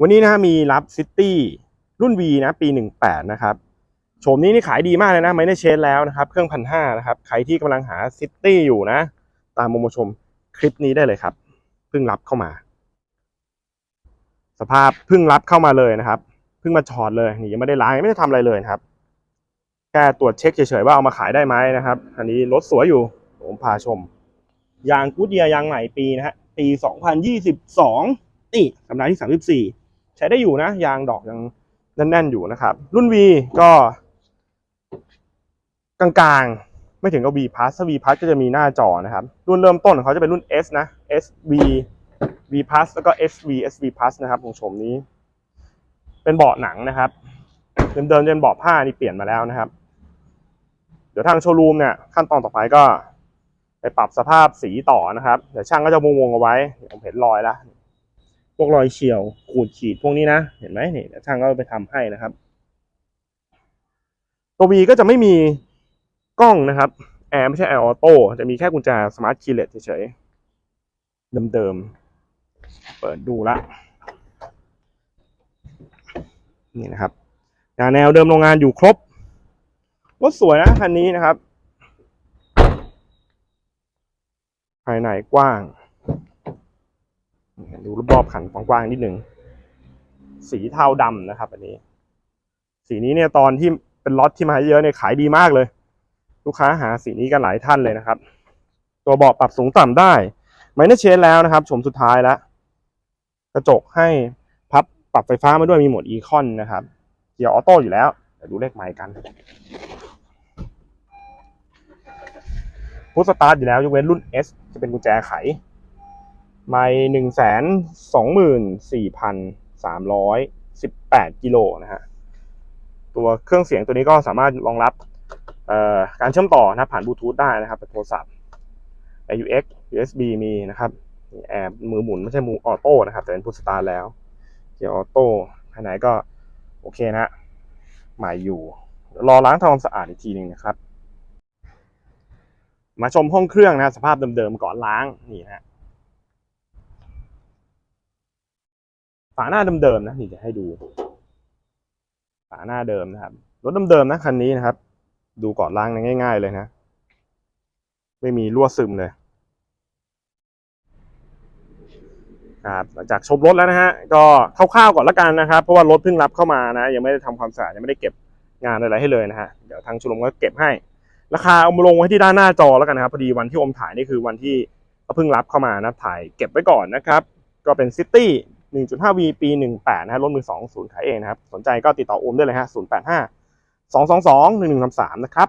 วันนี้นะฮะมีรับซิตี้รุ่น V นะปี 18 นะครับโฉมนี้นี่ขายดีมากเลยนะไม่ได้เชนแล้วนะครับ เครื่องพันห้านะครับ ใครที่กำลังหาซิตี้อยู่นะ ตามโมโมชมคลิปนี้ได้เลยครับเพิ่งรับเข้ามา สภาพเพิ่งรับเข้ามาเลยนะครับเพิ่งมาถอดเลยนี่ยังไม่ได้ล้างไม่ได้ทำอะไรเลยนะครับแค่ตรวจเช็คเฉยๆว่าเอามาขายได้ไหมนะครับ อันนี้รถสวยอยู่ผมพาชมยางกูดเดียยางใหม่ปีนะฮะปี 2022นี่สัปดาห์ที่ 34 ใช้ได้อยู่นะ ยางดอกยังแน่นๆอยู่นะครับ รุ่น V ก็ กลางๆ ไม่ถึงกับ V Plus ถ้า V Plus ก็จะมีหน้าจอนะครับ รุ่นเริ่มต้นของเขาจะเป็นรุ่น S นะ SV V Plus แล้วก็ SV SV Plus นะครับของโฉมนี้ เป็นเบาะหนังนะครับ เดิมๆเป็นเบาะผ้านี่เปลี่ยนมาแล้วนะครับ เดี๋ยวทางโชว์รูมเนี่ยขั้นตอนต่อไปก็ไปปรับสภาพสีต่อนะครับ เดี๋ยวช่างก็จะวงๆเอาไว้ผมเห็นรอยแล้ว พวกรอยเฉียวขูดขีดพวกนี้นะ เห็นไหมนี่ช่างก็ไปทำให้นะครับ ตัว V ก็จะไม่มีกล้องนะครับแอร์ไม่ใช่แอร์ออโต้จะมีแค่กุญแจสมาร์ทคีย์เลสเฉยๆเดิมๆเปิดดูละนี่นะครับแนวเดิมโรงงานอยู่ครบรถสวยนะคันนี้นะครับ ภายในกว้าง ดูรอบๆขันกว้างๆนิดหนึ่งสีเทาดำนะครับ อันนี้ สีนี้เนี่ยตอนที่เป็นล็อตที่มาเยอะเนี่ยขายดีมากเลย ลูกค้าหาสีนี้กันหลายท่านเลยนะครับ ตัวเบาะปรับสูงต่ำได้ไม่ได้เชนแล้วนะครับชมสุดท้ายแล้วกระจกให้พับปรับไฟฟ้ามาด้วยมีโหมดอีคอนนะครับเกียร์ออโต้อยู่แล้วเดี๋ยวดูเลขไมค์กันพุทสตาร์ทอยู่แล้วยกเว้นรุ่น S จะเป็นกุญแจไข ไม่หนึ่งแสนสองหมื่นสี่พันสามร้อยสิบแปดกิโลนะฮะ ตัวเครื่องเสียงตัวนี้ก็สามารถรองรับการเชื่อมต่อนะผ่านบลูทูธได้นะครับโทรศัพท์ AUX USB มีนะครับแอร์มือหมุนไม่ใช่มือออโต้นะครับ แต่เป็นพุทสตาร์แล้ว เกียร์ออโต้ภายในก็โอเคนะใหม่อยู่ รอล้างทำความสะอาดอีกทีหนึ่งนะครับ มาชมห้องเครื่องนะ สภาพเดิมๆก่อนล้างนี่นะฮะ ฝาหน้าเดิมๆนะนี่จะให้ดู ฝาหน้าเดิมนะครับ รถเดิมๆนะคันนี้นะครับ ดูก่อนล้างง่ายๆเลยนะ ไม่มีรั่วซึมเลยครับหลังจากชมรถแล้วนะฮะก็คร่าวๆก่อนละกันนะครับ เพราะว่ารถเพิ่งรับเข้ามานะ ยังไม่ได้ทำความสะอาดยังไม่ได้เก็บงานอะไรให้เลยนะฮะเดี๋ยวทางชุลมก็เก็บให้ ราคาเอามาลงไว้ที่ด้านหน้าจอแล้วกันนะครับพอดีวันที่อมถ่ายนี่คือวันที่เพิ่งรับเข้ามานะถ่ายเก็บไว้ก่อนนะครับ ก็เป็นซิตี้ 1.5V ปี 18 นะฮะรถมือ2ศูนย์ขายเองนะครับ สนใจก็ติดต่อโอมได้เลยฮะ085 222 1133 นะครับ